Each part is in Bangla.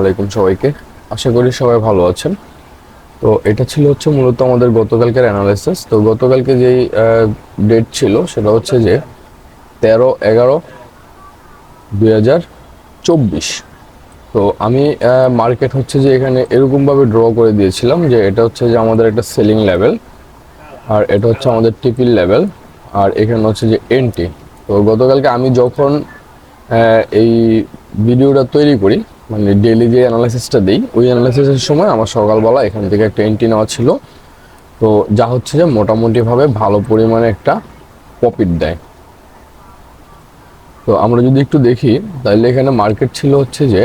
আলাইকুম সবাইকে। আশা করি সবাই ভালো আছেন। তো এটা ছিল হচ্ছে মূলত আমাদের গতকালকের অ্যানালাইসিস তো গতকালকে যেই ডেট ছিল সেটা হচ্ছে যে তেরো এগারো দুই হাজার চব্বিশ। তো আমি মার্কেট হচ্ছে যে এখানে এরকমভাবে ড্র করে দিয়েছিলাম যে এটা হচ্ছে যে আমাদের একটা সেলিং লেভেল আর এটা হচ্ছে আমাদের টিপিল লেভেল আর এখানে হচ্ছে যে এনটি তো গতকালকে আমি যখন এই ভিডিওটা তৈরি করি মানে ডেইলি যে অ্যানালাইসিসটা দিই, ওই অ্যানালাইসিসের সময় আমার সকালবেলা এখান থেকে একটা এন্ট্রি নেওয়া ছিল। তো যা হচ্ছে যে মোটামুটিভাবে ভালো পরিমাণে একটা প্রফিট দেয়। তো আমরা যদি একটু দেখি, তাহলে এখানে মার্কেট ছিল হচ্ছে যে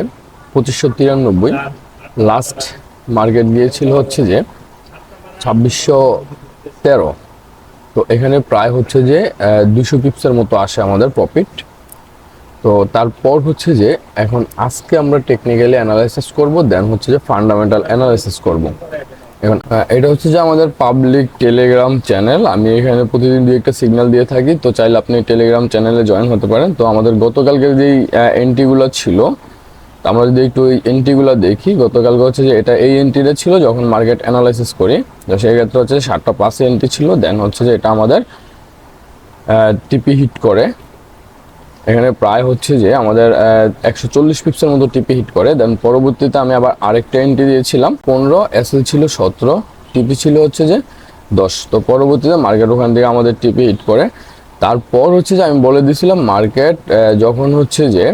পঁচিশশো তিরানব্বই। লাস্ট মার্কেট গিয়েছিল হচ্ছে যে ছাব্বিশশো তেরো। তো এখানে প্রায় হচ্ছে যে দুশো পিপসের মতো আসে আমাদের প্রফিট তো তারপর হচ্ছে যে এখন আজকে আমরা টেকনিক্যালি অ্যানালাইসিস করব দেন হচ্ছে যে ফান্ডামেন্টাল অ্যানালাইসিস করব। এখন এটা হচ্ছে যে আমাদের পাবলিক টেলিগ্রাম চ্যানেল আমি এখানে প্রতিদিন দুই একটা সিগন্যাল দিয়ে থাকি, তো চাইলে আপনি টেলিগ্রাম চ্যানেলে জয়েন হতে পারেন। তো আমাদের গতকালকে যেই এন্ট্রিগুলো ছিল আমরা যদি একটু ওই এন্ট্রিগুলো দেখি, গতকালকে হচ্ছে যে এটা এই এন্ট্রিটা ছিল যখন মার্কেট অ্যানালাইসিস করি। তো সেই ক্ষেত্রে হচ্ছে সাতটা পাঁচে এন্ট্রি ছিল দেন হচ্ছে যে এটা আমাদের টিপি হিট করে। এখানে প্রায় হচ্ছে যে আমাদের একশো চল্লিশ পিপসের মতো টিপি হিট করে। দেন পরবর্তীতে আমি আবার আরেকটা এন্ট্রি দিয়েছিলাম। পনেরো এসএল ছিল সতেরো, টিপি ছিল হচ্ছে যে দশ। তো পরবর্তীতে মার্কেট ওখান থেকে আমাদের টিপি হিট করে। তারপর হচ্ছে যে আমি বলে দিয়েছিলাম মার্কেট যখন হচ্ছে যে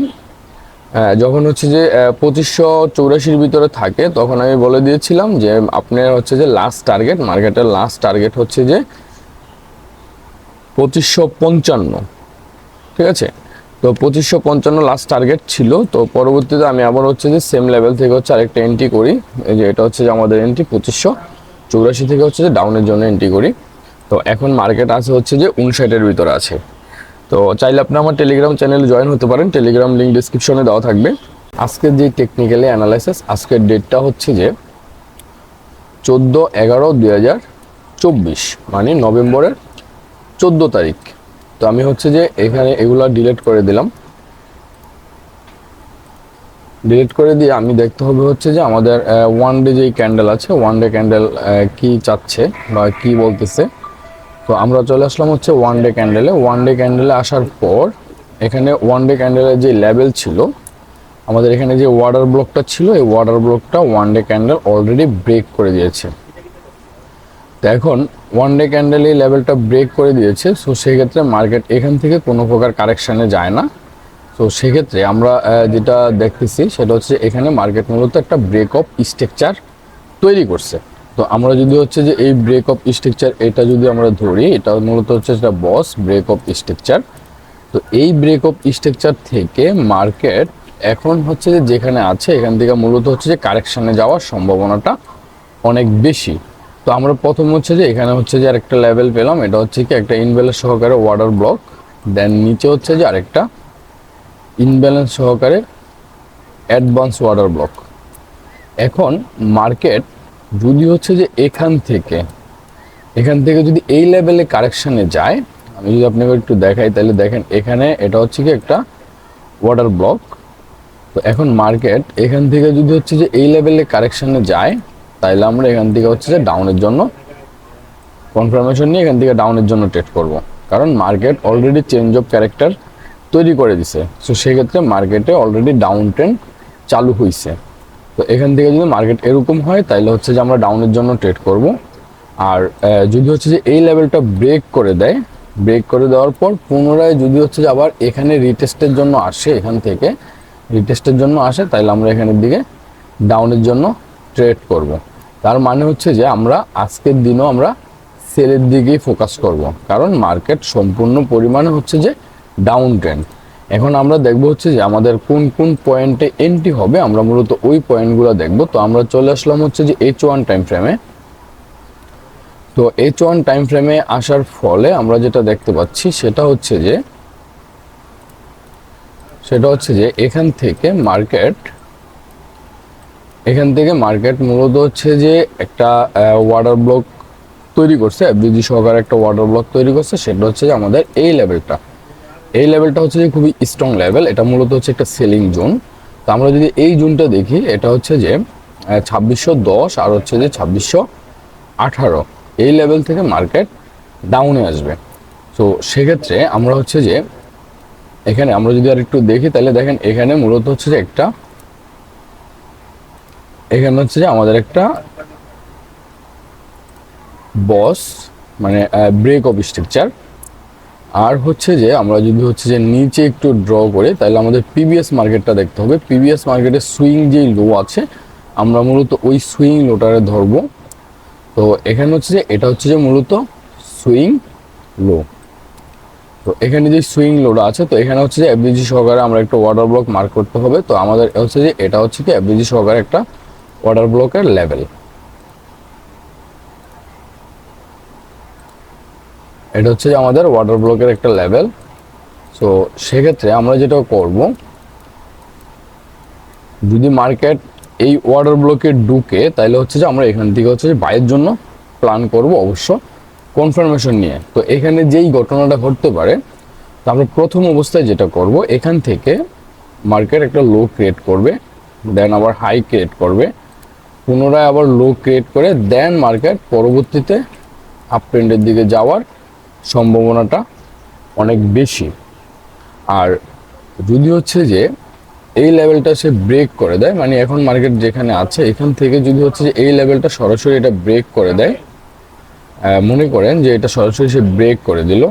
যখন হচ্ছে যে পঁচিশশো চৌরাশির ভিতরে থাকে, তখন আমি বলে দিয়েছিলাম যে আপনার হচ্ছে যে লাস্ট টার্গেট মার্কেটের লাস্ট টার্গেট হচ্ছে যে পঁচিশশো পঞ্চান্ন। ঠিক আছে? তো পঁচিশশো পঞ্চান্ন লাস্ট টার্গেট ছিল। তো পরবর্তীতে আমি আবার হচ্ছে যে সেম লেভেল থেকে হচ্ছে আরেকটা এন্ট্রি করি। এই যে এটা হচ্ছে যে আমাদের এন্ট্রি পঁচিশশো। চৌরাশি থেকে হচ্ছে যে ডাউনের জন্য এন্ট্রি করি। তো এখন মার্কেট আছে হচ্ছে যে উনষাটের ভিতরে আছে। তো চাইলে আপনি আমার টেলিগ্রাম চ্যানেলে জয়েন হতে পারেন। টেলিগ্রাম লিঙ্ক ডিসক্রিপশনে দেওয়া থাকবে। আজকের যে টেকনিক্যালি অ্যানালাইসিস আজকের ডেটটা হচ্ছে যে চোদ্দ এগারো দুই হাজার চব্বিশ মানে নভেম্বরের চোদ্দ তারিখ। তো আমি হচ্ছে যে এখানে এগুলা ডিলিট করে দিলাম। ডিলিট করে দিয়ে আমি দেখতে হবে হচ্ছে যে আমাদের ওয়ান ডে যেই ক্যান্ডেল আছে ওয়ান ডে ক্যান্ডেল কি চাচ্ছে বা কি বলতেছে। তো আমরা চলে আসলাম হচ্ছে ওয়ান ডে ক্যান্ডেলে ওয়ান ডে ক্যান্ডেলে আসার পর এখানে ওয়ান ডে ক্যান্ডেলের যে লেভেল ছিল, আমাদের এখানে যে ওয়াটার ব্লকটা ছিল, এই ওয়াটার ব্লকটা one day candle already break করে দিয়েছে। তো এখন ওয়ান ডে ক্যান্ডেল এই লেভেলটা ব্রেক করে দিয়েছে সো সেক্ষেত্রে মার্কেট এখান থেকে কোনো প্রকার কারেকশানে যায় না। তো সেক্ষেত্রে আমরা যেটা দেখতেছি সেটা হচ্ছে এখানে মার্কেট মূলত একটা ব্রেক অফ স্ট্রাকচার তৈরি করছে। তো আমরা যদি হচ্ছে যে এই ব্রেক অফ স্ট্রাকচার এটা যদি আমরা ধরি, এটা মূলত হচ্ছে যেটা বস ব্রেক অফ স্ট্রাকচার তো এই ব্রেক অফ স্ট্রাকচার থেকে মার্কেট এখন হচ্ছে যে যেখানে আছে, এখান থেকে মূলত হচ্ছে যে কারেকশানে যাওয়ার সম্ভাবনাটা অনেক বেশি। তো আমরা প্রথম হচ্ছে যে এখানে হচ্ছে যে আরেকটা লেভেল পেলাম, এটা হচ্ছে কি একটা ইনব্যালেন্স সহকারে ওয়াটার ব্লক দেন নিচে হচ্ছে যে আরেকটা ইনব্যালেন্স সহকারে অ্যাডভান্স ওয়াটার ব্লক এখন মার্কেট যদি হচ্ছে যে এখান থেকে এখান থেকে যদি এই লেভেলে কারেকশানে যায়, আমি যদি আপনাকে একটু দেখাই, তাহলে দেখেন এখানে এটা হচ্ছে কি একটা ওয়াটার ব্লক তো এখন মার্কেট এখান থেকে যদি হচ্ছে যে এই লেভেলে কারেকশানে যায় তাইলে আমরা এখান থেকে হচ্ছে যে ডাউনের জন্য কনফার্মেশন নিয়ে এখান থেকে ডাউনের জন্য ট্রেড করব। কারণ market already change of character তৈরি করে দিছে। সো সেক্ষেত্রে মার্কেটে অলরেডি ডাউন ট্রেন্ড চালু হয়েছে তো এখান থেকে যদি মার্কেট এরকম হয় তাহলে হচ্ছে যে আমরা ডাউনের জন্য ট্রেড করব। আর যদি হচ্ছে যে এই লেভেলটা ব্রেক করে দেয় ব্রেক করে দেওয়ার পর পুনরায় যদি হচ্ছে যে আবার এখানে রিটেস্টের জন্য আসে, এখান থেকে রিটেস্টের জন্য আসে তাহলে আমরা এখানের দিকে ডাউনের জন্য ট্রেড করব। তার মানে হচ্ছে যে আমরা আজকের দিনও আমরা সেলের দিকেই ফোকাস করব। কারণ মার্কেট সম্পূর্ণ পরিমাণে হচ্ছে যে ডাউন ট্রেন্ড এখন আমরা দেখব হচ্ছে যে আমাদের কোন কোন পয়েন্টে এন্ট্রি হবে, আমরা মূলত ওই পয়েন্টগুলো দেখব। তো আমরা চলে আসলাম হচ্ছে যে এইচ ওয়ান টাইম ফ্রেমে তো এইচ ওয়ান টাইম ফ্রেমে আসার ফলে আমরা যেটা দেখতে পাচ্ছি, সেটা হচ্ছে যে, সেটা হচ্ছে যে এখান থেকে মার্কেট এখান থেকে মার্কেট মূলত হচ্ছে যে একটা ওয়াটার ব্লক তৈরি করছে বিজি সহকারে একটা ওয়াটার ব্লক তৈরি করছে, সেটা হচ্ছে যে আমাদের এই লেভেলটা এই লেভেলটা হচ্ছে যে খুবই স্ট্রং লেভেল এটা মূলত হচ্ছে একটা সেলিং জোন তো আমরা যদি এই জুনটা দেখি, এটা হচ্ছে যে ছাব্বিশশো দশ আর হচ্ছে যে ছাব্বিশশো আঠারো। এই লেভেল থেকে মার্কেট ডাউনে আসবে। তো সেক্ষেত্রে আমরা হচ্ছে যে, এখানে আমরা যদি আর একটু দেখি, তাহলে দেখেন এখানে মূলত হচ্ছে যে একটা এখানে হচ্ছে যে আমাদের একটা বস মানে ব্রেক অফ স্ট্রাকচার আর হচ্ছে যে আমরা যদি হচ্ছে যে নিচে একটু ড্র করে, তাহলে আমাদের পিবিএস মার্কেটটা দেখতে হবে। পিবিএস মার্কেটের সুইং যেই লো আছে, আমরা মূলত ওই সুইং লোটারে ধরবো। তো এখানে হচ্ছে যে, এটা হচ্ছে যে মূলত সুইং লো তো এখানে যে সুইং লোড আছে, তো এখানে হচ্ছে যে এফবিজি সহকারে আমরা একটা ওয়াটার ব্লক মার্ক করতে হবে। তো আমাদের হচ্ছে যে, এটা হচ্ছে কি এফবিজি সহকারে একটা ওয়াটার ব্লকের লেভেল এটা হচ্ছে আমাদের ওয়াটার ব্লকের একটা লেভেল সো সেক্ষেত্রে আমরা যেটা করব, যদি মার্কেট এই ওয়াটার ব্লকে ঢুকে, তাহলে হচ্ছে যে আমরা এখান থেকে হচ্ছে যে বাইয়ের জন্য প্ল্যান করব অবশ্য কনফার্মেশন নিয়ে। তো এখানে যেই ঘটনাটা ঘটতে পারে, তো আমরা প্রথম অবস্থায় যেটা করব, এখান থেকে মার্কেট একটা লো ক্রিয়েট করবে দেন আবার হাই ক্রিয়েট করবে। পুনরায় আবার লো ক্রিয়েট করে দেন মার্কেট পরবর্তীতে আপ ট্রেন্ডের দিকে যাওয়ার সম্ভাবনাটা অনেক বেশি। আর যদি হচ্ছে যে এই লেভেলটা সে ব্রেক করে দেয় মানে এখন মার্কেট যেখানে আছে, এখান থেকে যদি হচ্ছে যে এই লেভেলটা সরাসরি এটা ব্রেক করে দেয় মনে করেন যে এটা সরাসরি সে ব্রেক করে দিল,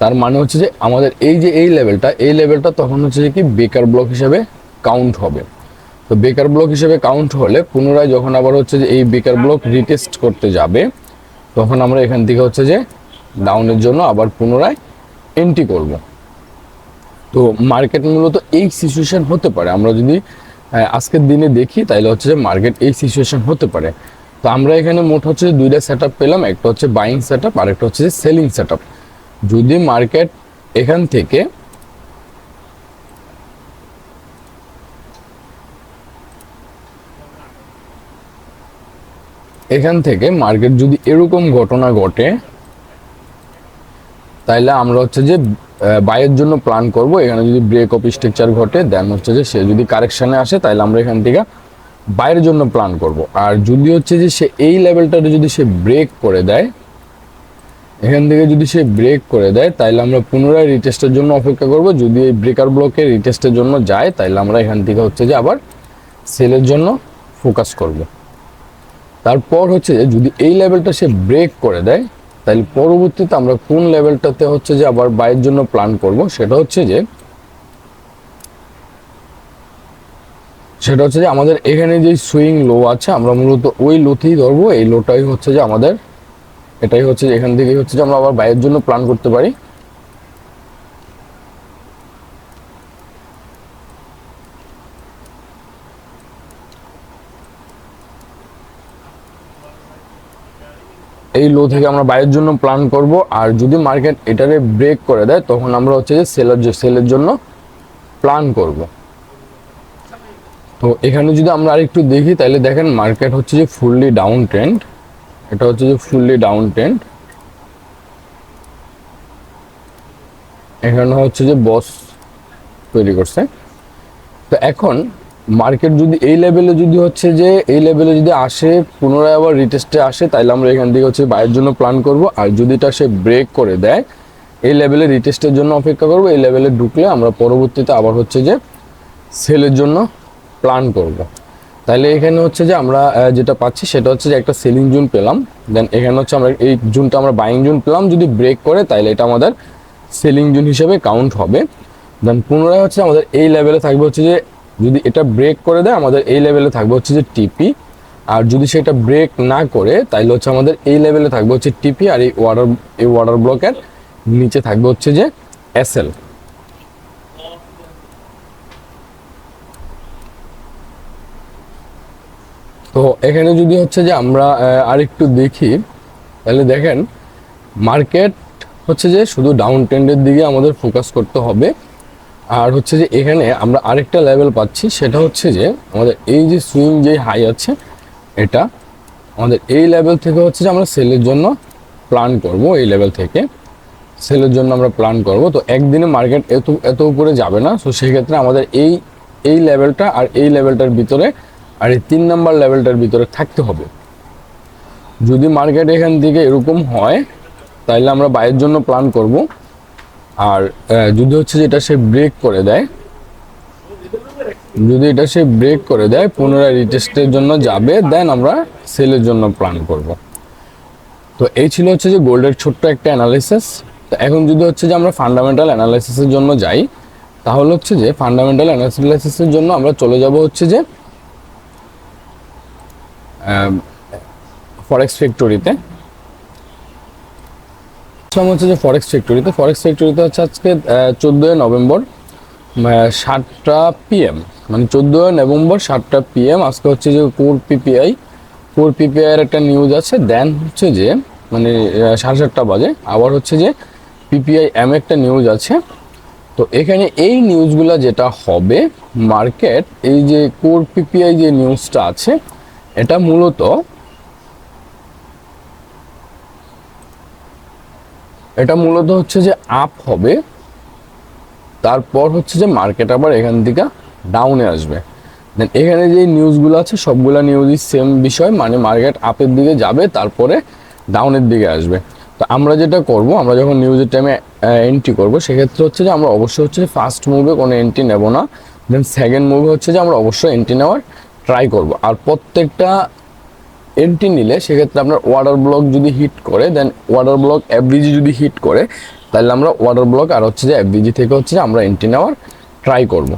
তার মানে হচ্ছে যে আমাদের এই যে এই লেভেলটা এই লেভেলটা তখন হচ্ছে যে কি বেকার ব্লক হিসাবে কাউন্ট হবে। তো বেকার ব্লক হিসেবে কাউন্ট হলে পুনরায় যখন আবার হচ্ছে যে এই বেকার ব্লক রিটেস্ট করতে যাবে, তখন আমরা এখান থেকে হচ্ছে যে ডাউনের জন্য আবার পুনরায় এন্ট্রি করব। তো মার্কেট মূলত এই সিচুয়েশান হতে পারে। আমরা যদি আজকের দিনে দেখি তাহলে হচ্ছে যে মার্কেট এই সিচুয়েশান হতে পারে। তো আমরা এখানে মোট হচ্ছে যে দুইটা সেট পেলাম, একটা হচ্ছে বাইং সেট আপ আর একটা হচ্ছে যে সেলিং সেট যদি মার্কেট এখান থেকে এখান থেকে মার্কেট যদি এরকম ঘটনা ঘটে, তাইলে আমরা হচ্ছে যে বাইয়ের জন্য প্ল্যান করব। এখানে যদি ব্রেক অফ স্ট্রাকচার ঘটে দেন হচ্ছে যে সে যদি কারেকশানে আসে তাহলে আমরা এখান থেকে বাইরের জন্য প্ল্যান করব। আর যদি হচ্ছে যে সে এই লেভেলটাতে যদি সে ব্রেক করে দেয়, এখান থেকে যদি সে ব্রেক করে দেয় তাহলে আমরা পুনরায় রিটেস্টের জন্য অপেক্ষা করব। যদি এই ব্রেকার ব্লকে রিটেস্টের জন্য যায় তাহলে আমরা এখান থেকে হচ্ছে যে আবার সেলের জন্য ফোকাস করব। তারপর হচ্ছে যদি এই লেভেলটা সে ব্রেক করে দেয়, তাহলে পরবর্তীতে আমরা কোন লেভেলটাতে হচ্ছে যে আবার বাইয়ের জন্য প্ল্যান করব, সেটা হচ্ছে যে, সেটা হচ্ছে যে আমাদের এখানে যে সুইং লো আছে, আমরা মূলত ওই লোতেই ধরবো। এই লোটাই হচ্ছে যে আমাদের, এটাই হচ্ছে যে এখান থেকেই হচ্ছে যে আমরা আবার বাইরের জন্য প্ল্যান করতে পারি। এই লো থেকে আমরা বাইরের জন্য প্ল্যান করব। আর যদি মার্কেট এটারে ব্রেক করে দেয়, তখন আমরা হচ্ছে যে সেলের সেলের জন্য প্ল্যান করব। তো এখানে যদি আমরা আরেকটু দেখি, তাহলে দেখেন মার্কেট হচ্ছে যে ফুললি ডাউন ট্রেন্ড এটা হচ্ছে যে ফুললি ডাউন ট্রেন্ড এখানে হচ্ছে যে বস তৈরি করছে। তো এখন মার্কেট যদি এই লেভেলে যদি হচ্ছে যে, এই লেভেলে যদি আসে, পুনরায় আবার রিটেস্টে আসে তাহলে আমরা এখান থেকে হচ্ছে বাইয়ের জন্য প্ল্যান করব। আর যদি এটা সে ব্রেক করে দেয়, এই লেভেলে রিটেস্টের জন্য অপেক্ষা করব। এই লেভেলে ঢুকলে আমরা পরবর্তীতে আবার হচ্ছে যে সেলের জন্য প্ল্যান করব। তাহলে এখানে হচ্ছে যে আমরা যেটা পাচ্ছি সেটা হচ্ছে যে একটা সেলিং জুন পেলাম। দেন এখানে হচ্ছে আমরা এই জুনটা আমরা বাইং জুন পেলাম। যদি ব্রেক করে তাহলে এটা আমাদের সেলিং জুন হিসেবে কাউন্ট হবে। দেন পুনরায় হচ্ছে আমাদের এই লেভেলে থাকবে হচ্ছে যে যদি এটা ব্রেক করে দেয়, আমাদের এই লেভেলে থাকবে হচ্ছে যে টিপি আর যদি সেটা ব্রেক না করে তাহলে হচ্ছে আমাদের এই লেভেলে থাকবে হচ্ছে টিপি আর এই ওয়াটার এই ওয়াটার ব্লকের নিচে থাকবে হচ্ছে যে এসএল তো এখানে যদি হচ্ছে যে আমরা আরেকটু দেখি, তাহলে দেখেন মার্কেট হচ্ছে যে শুধু ডাউন ট্রেন্ডের দিকে আমাদের ফোকাস করতে হবে। আর হচ্ছে যে এখানে আমরা আরেকটা লেভেল পাচ্ছি, সেটা হচ্ছে যে আমাদের এই যে সুইং যে হাই আছে, এটা আমাদের এই লেভেল থেকে হচ্ছে যে আমরা সেলের জন্য প্ল্যান করব, এই লেভেল থেকে সেলের জন্য আমরা প্ল্যান করব। তো একদিনে মার্কেট এত এত উপরে যাবে না, তো সেক্ষেত্রে আমাদের এই এই লেভেলটা আর এই লেভেলটার ভিতরে আর এই তিন নাম্বার লেভেলটার ভিতরে থাকতে হবে। যদি মার্কেট এখান থেকে এরকম হয় তাহলে আমরা বাইয়ের জন্য প্ল্যান করব। আর যদি হচ্ছে যে এটা সে ব্রেক করে দেয়, যদি এটা সে ব্রেক করে দেয়, পুনরায় রিটেস্টের জন্য যাবে দেন আমরা সেলের জন্য প্ল্যান করব। তো এই ছিল হচ্ছে যে গোল্ডের ছোট্ট একটা অ্যানালাইসিস তো এখন যদি হচ্ছে যে আমরা ফান্ডামেন্টাল অ্যানালাইসিসের জন্য যাই, তাহলে হচ্ছে যে ফান্ডামেন্টাল অ্যানালাইসিসের জন্য আমরা চলে যাব হচ্ছে যে ফরেক্স ফ্যাক্টরিতে আসলাম হচ্ছে যে ফরেক্স ফ্যাক্টরিতে ফরেক্স ফ্যাক্টরিতে হচ্ছে আজকে চোদ্দোই নভেম্বর সাতটা পিএম মানে চোদ্দোই নভেম্বর সাতটা পিএম আজকে হচ্ছে যে কোর পিপিআই কোর পিপিআইয়ের একটা নিউজ আছে দেন হচ্ছে যে মানে সাড়ে সাতটা বাজে, আবার হচ্ছে যে পিপিআই এম একটা নিউজ আছে, তো এখানে এই নিউজগুলো যেটা হবে মার্কেট এই যে কোর পিপিআই যে নিউজটা আছে, এটা মূলত এটা মূলত হচ্ছে যে আপ হবে, তারপর হচ্ছে যে মার্কেট আবার এখান থেকে ডাউনে আসবে। দেন এখানে যে নিউজগুলো আছে, সবগুলো নিউজই সেম বিষয় মানে মার্কেট আপের দিকে যাবে, তারপরে ডাউনের দিকে আসবে। তো আমরা যেটা করব, আমরা যখন নিউজের টাইমে এন্ট্রি করব, সেক্ষেত্রে হচ্ছে যে আমরা অবশ্যই হচ্ছে যে ফার্স্ট মুভে কোনো এন্ট্রি নেব না। দেন সেকেন্ড মুভে হচ্ছে যে আমরা অবশ্যই এন্ট্রি নেওয়ার ট্রাই করব। আর প্রত্যেকটা এন্ট্রি নিলে সেক্ষেত্রে আপনার ওয়াটার ব্লক যদি হিট করে দেন ওয়াটার ব্লক এফবিজি যদি হিট করে, তাহলে আমরা ওয়াটার ব্লক আর হচ্ছে যে এফবিজি থেকে হচ্ছে যে আমরা এন্ট্রি নেওয়ার ট্রাই করব।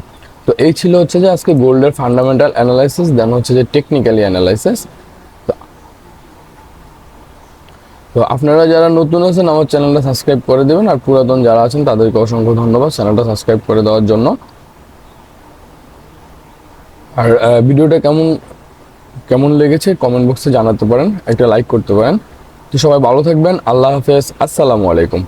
তো এই ছিল হচ্ছে যে আজকে গোল্ডের ফান্ডামেন্টাল অ্যানালাইসিস দেন হচ্ছে যে টেকনিক্যালি অ্যানালাইসিস তো আপনারা যারা নতুন আছেন, আমার চ্যানেলটা সাবস্ক্রাইব করে দেবেন, আর পুরাতন যারা আছেন, তাদেরকে অসংখ্য ধন্যবাদ চ্যানেলটা সাবস্ক্রাইব করে দেওয়ার জন্য। আর ভিডিওটা কেমন কেমন লেগেছে কমেন্ট বক্সে জানাতে পারেন, একটা লাইক করতে পারেন। তো সবাই ভালো থাকবেন, আল্লাহ হাফেজ, আসসালামু আলাইকুম।